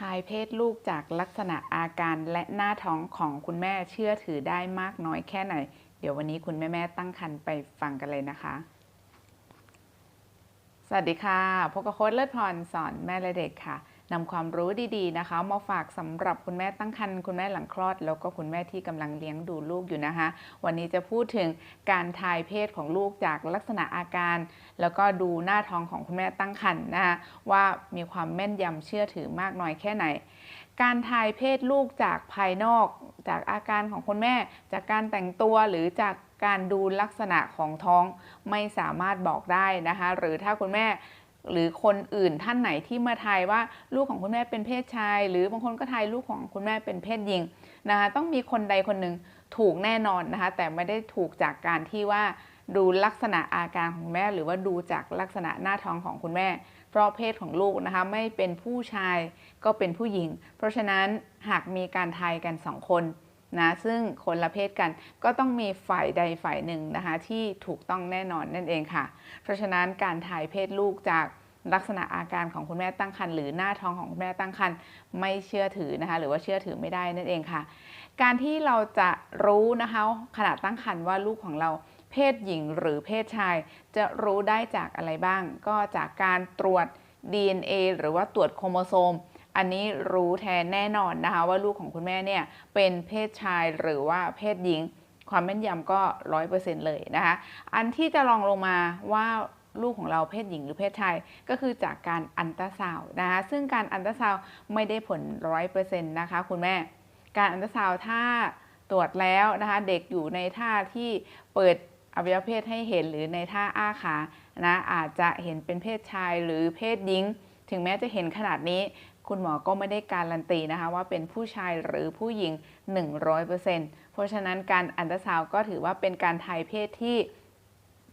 ทายเพศลูกจากลักษณะอาการและหน้าท้องของคุณแม่เชื่อถือได้มากน้อยแค่ไหน เดี๋ยววันนี้คุณแม่แม่ตั้งครรภ์ไปฟังกันเลยนะคะ สวัสดีค่ะพบกับโค้ดเลิศพรสอนแม่และเด็กค่ะ นำความรู้ดีๆนะคะ มาฝากสำหรับคุณแม่ตั้งครรภ์คุณแม่หลังคลอด แล้วก็คุณแม่ที่กำลังเลี้ยงดูลูกอยู่นะคะ วันนี้จะพูดถึงการทายเพศของลูกจากลักษณะอาการ แล้วก็ดูหน้าท้องของคุณแม่ตั้งครรภ์นะคะว่ามีความแม่นยำเชื่อถือมากน้อยแค่ไหน การทายเพศลูกจากภายนอกจากอาการของคุณแม่ จากการแต่งตัวหรือจากการดูลักษณะของท้องไม่สามารถบอกได้นะคะ หรือถ้าคุณแม่ หรือคนอื่นท่านไหนที่มาทายว่าลูกของคุณแม่เป็นเพศชาย หรือบางคนก็ทายลูกของคุณแม่เป็นเพศหญิงนะคะต้องมีคนใดคนหนึ่งถูกแน่นอนนะคะแต่ไม่ได้ถูกจากการที่ว่าดูลักษณะอาการของแม่หรือว่าดูจากลักษณะหน้าท้องของคุณแม่ เพราะเพศของลูกนะคะไม่เป็นผู้ชายก็เป็นผู้หญิง เพราะฉะนั้นหากมีการทายกันสองคน นะซึ่งคนละเพศกันก็ต้องมีฝ่ายใดฝ่ายหนึ่งนะคะที่ถูกต้องแน่นอนนั่นเองค่ะ เพราะฉะนั้นการถ่ายเพศลูกจากลักษณะอาการของคุณแม่ตั้งครรภ์หรือหน้าท้องของคุณแม่ตั้งครรภ์ไม่เชื่อถือนะคะหรือว่าเชื่อถือไม่ได้นั่นเองค่ะ การที่เราจะรู้นะคะขณะตั้งครรภ์ว่าลูกของเราเพศหญิงหรือเพศชาย จะรู้ได้จากอะไรบ้าง ก็จากการตรวจ DNA หรือว่าตรวจโครโมโซม อันนี้รู้แทนแน่นอนนะคะว่าลูกของคุณแม่เนี่ยเป็นเพศชายหรือว่าเพศหญิง ความแม่นยำก็ร้อยเปอร์เซ็นต์เลยนะคะ อันที่จะลองลงมาว่าลูกของเราเพศหญิงหรือเพศชายก็คือจากการอันตราซาวนะคะซึ่งการอันตราซาวไม่ได้ผลร้อยเปอร์เซ็นต์นะคะคุณแม่ การอันตราซาวถ้าตรวจแล้วนะคะเด็กอยู่ในท่าที่เปิดอวัยวะเพศให้เห็นหรือในท่าอ้าขานะอาจจะเห็นเป็นเพศชายหรือเพศหญิง ถึงแม้จะเห็นขนาดนี้ คุณหมอก็ไม่ได้การันตีนะคะว่าเป็นผู้ชายหรือผู้หญิง 100%เพราะฉะนั้นการอันตราซาวก็ถือว่าเป็นการทายเพศที่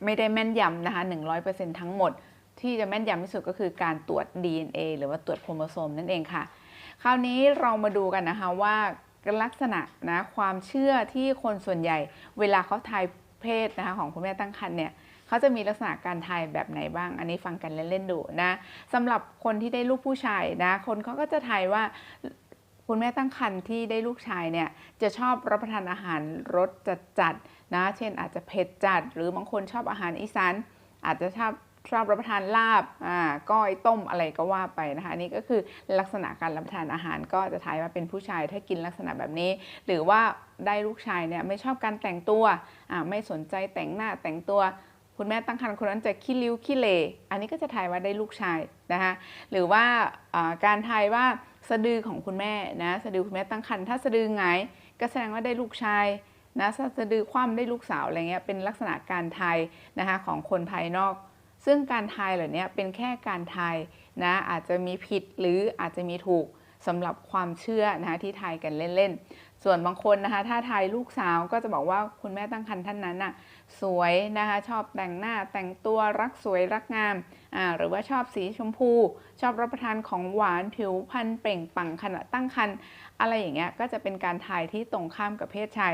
ไม่ได้แม่นยำนะคะ 100%ทั้งหมด ที่จะแม่นยำที่สุดก็คือการตรวจ DNA หรือว่าตรวจโครโมโซมนั่นเองค่ะ คราวนี้เรามาดูกันนะคะว่าลักษณะนะความเชื่อที่คนส่วนใหญ่ เวลาเขาทาย เพศนะคะของคุณแม่ตั้งครรภ์เนี่ยเขาจะมีลักษณะการทายแบบไหนบ้าง อันนี้ฟังกันเล่นๆดูนะสำหรับคนที่ได้ลูกผู้ชายนะ คนเขาก็จะทายว่าคุณแม่ตั้งครรภ์ที่ได้ลูกชายเนี่ยจะชอบรับประทานอาหารรสจัดๆนะ เช่นอาจจะเผ็ดจัด หรือบางคนชอบอาหารอีสานอาจจะชอบ ชอบรับประทานลาบอ่าก้อยต้มอะไรก็ว่าไปนะคะนี่ก็คือลักษณะการรับประทานอาหารก็จะทายว่าเป็นผู้ชายถ้ากินลักษณะแบบนี้ หรือว่าได้ลูกชายเนี่ยไม่ชอบการแต่งตัวอ่าไม่สนใจแต่งหน้าแต่งตัวคุณแม่ตั้งครรภ์คนนั้นจะขี้ริ้วขี้เลอันนี้ก็จะทายว่าได้ลูกชายนะคะหรือว่าการทายว่าสะดือของคุณแม่นะสะดือคุณแม่ตั้งครรภ์ถ้าสะดือไงก็แสดงว่าได้ลูกชายนะถ้าสะดือคว่ำได้ลูกสาวอะไรเงี้ยเป็นลักษณะการทายนะคะของคนภายนอก ซึ่งการทายเหล่านี้เป็นแค่การทายนะอาจจะมีผิดหรืออาจจะมีถูกสำหรับความเชื่อนะคะที่ทายกันเล่นๆ ส่วนบางคนนะคะถ้าทายลูกสาวก็จะบอกว่าคุณแม่ตั้งครรภ์ท่านนั้นน่ะสวยนะคะชอบแต่งหน้าแต่งตัวรักสวยรักงามอ่าหรือว่าชอบสีชมพู ชอบรับประทานของหวานผิวพรรณเปล่งปลั่งขณะตั้งครรภ์อะไรอย่างเงี้ยก็จะเป็นการทายที่ตรงข้ามกับเพศชาย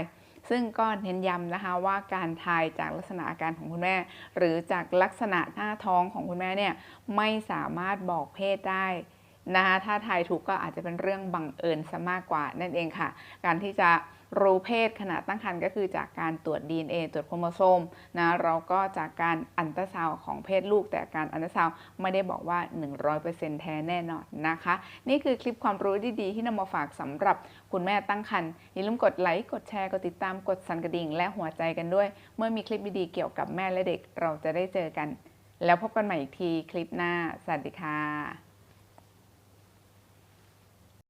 ซึ่งก็เน้นย้ำนะคะว่าการทายจากลักษณะอาการของคุณแม่ หรือจากลักษณะหน้าท้องของคุณแม่เนี่ยไม่สามารถบอกเพศได้ นะคะถ้าทายถูกก็อาจจะเป็นเรื่องบังเอิญซะมากกว่านั่นเองค่ะ การที่จะรู้เพศขณะตั้งครรภ์ก็คือจากการตรวจ DNA ตรวจโครโมโซมนะเราก็จากการอันตราซาวของเพศลูก แต่การอันตราซาวไม่ได้บอกว่า 100%แท้แน่นอนนะคะ นี่คือคลิปความรู้ดีๆที่นำมาฝากสำหรับคุณแม่ตั้งครรภ์อย่าลืมกดไลค์กดแชร์กดติดตามกดสั่นกระดิ่ง และหัวใจกันด้วย เมื่อมีคลิปดีๆเกี่ยวกับแม่และเด็กเราจะได้เจอกัน แล้วพบกันใหม่อีกทีคลิปหน้าสวัสดีค่ะ